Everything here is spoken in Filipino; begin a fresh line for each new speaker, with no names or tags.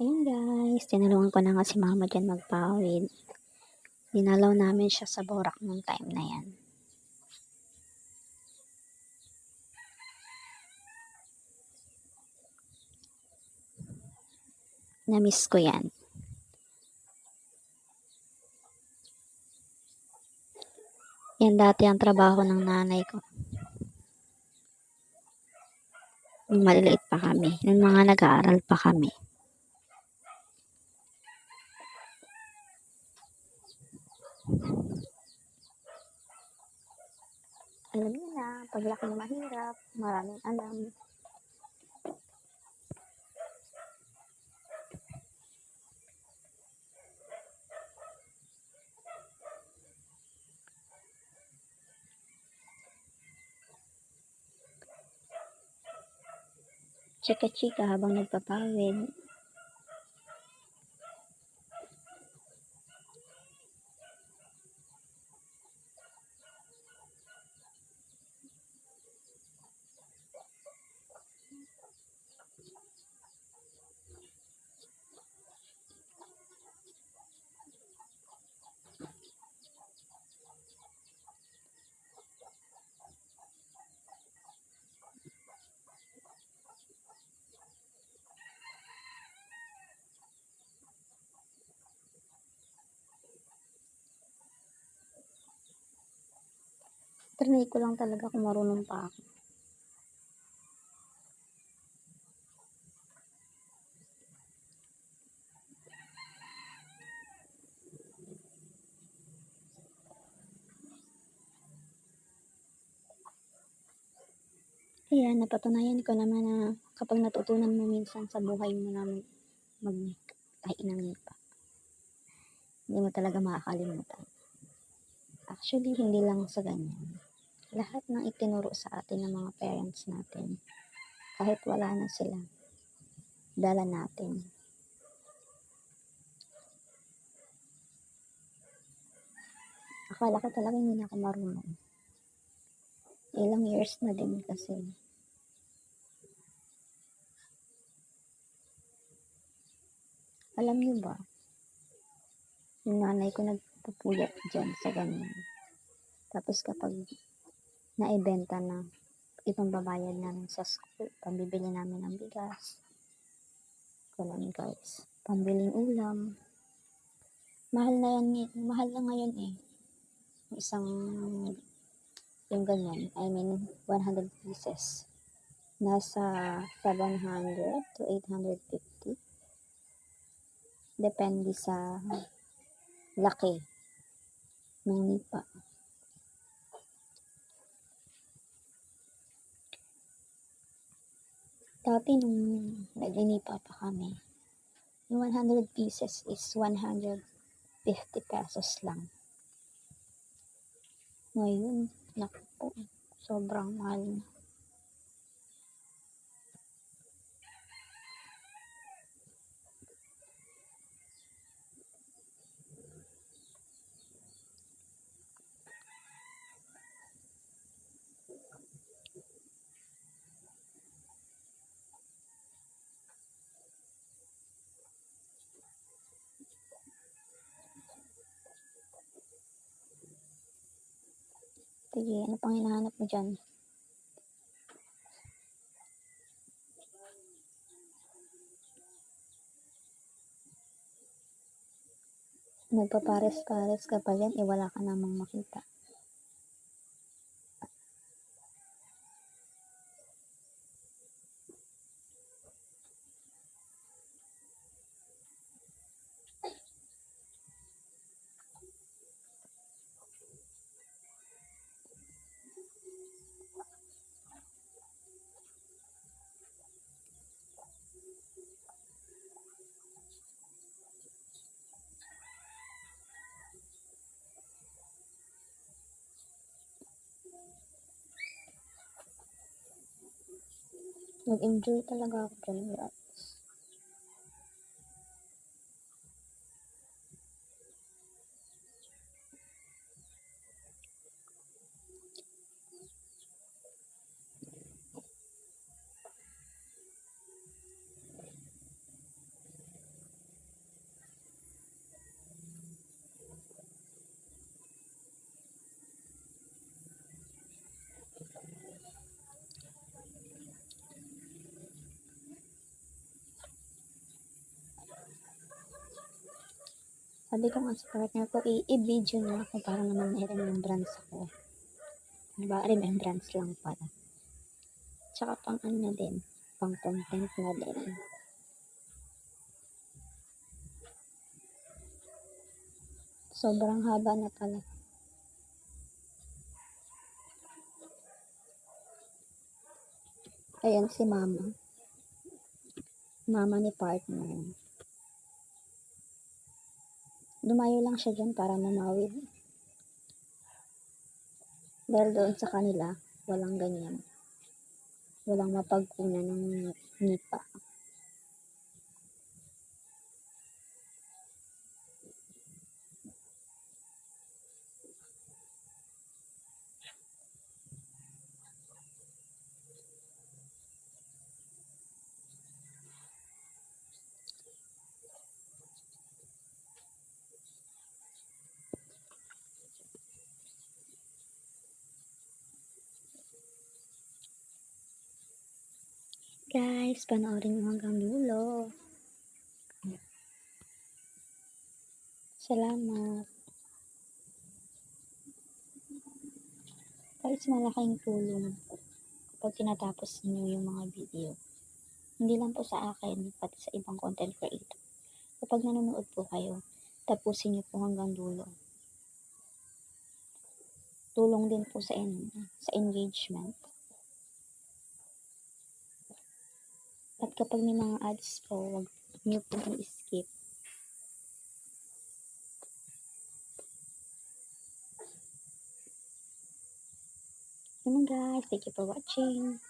Ayan guys, tinulungan ko na nga si mama dyan magpawid. Dinalaw namin siya sa borak nung time na yan. Na-miss ko yan. Yan dati ang trabaho ng nanay ko. Nung maliliit pa kami. Nung mga nag-aaral pa kami. Alam niyo na, paglaki mahirap, maraming alam. Chika-chika habang nagpapawid. Trinay ko lang talaga kung marunong pa ako. Ayan, napatunayan ko naman na kapag natutunan mo minsan sa buhay mo na mag-tahi ng nipa, hindi mo talaga makakalimutan. Actually, hindi lang sa ganyan. Lahat ng itinuro sa atin ng mga parents natin, kahit wala na sila, dala natin. Akala ko talaga hindi na ako marunong. Ilang years na din kasi. Alam niyo ba, yung nanay ko nagpupuyat dyan sa ganyan. Tapos kapag na, ibang babayad namin sa school, pambibili namin ng bigas. Ganun guys. Pambiling ulam. Mahal na yan, mahal na ngayon eh. Isang, yung ganyan, I mean, 100 pieces. Nasa 700 to 850. Depende sa laki ng nipa. Dati nung naglinipa pa kami, yung 100 pieces is 150 pesos lang. Ngayon, naku po, sobrang mahal na. Sige, ano pang hinahanap mo dyan? Nagpapares-pares ka pa dyan, eh ka namang makita. Nag-enjoy talaga ako dyan guys. Sabi ko nga sa partner ko, i-video niya ako para naman may remembrance ako. Diba? Remembrance lang pala. Tsaka pang ano na din, pang content na din. Sobrang haba na pala. Ayan si mama. Mama ni partner. Dumayo lang siya dyan para mamawid. Dahil doon sa kanila, walang ganyan. Walang mapagkunan ng nipa. Guys, panoorin mo hanggang dulo. Salamat. Guys, malaking tulong kapag tinatapos niyo yung mga video. Hindi lang po sa akin, pati sa ibang content creator. Kapag nanonood po kayo, tapusin niyo po hanggang dulo. Tulong din po sa, en- sa engagement. At kapag may mga ads po, wag niyo po i-skip. Lang guys. Thank you for watching.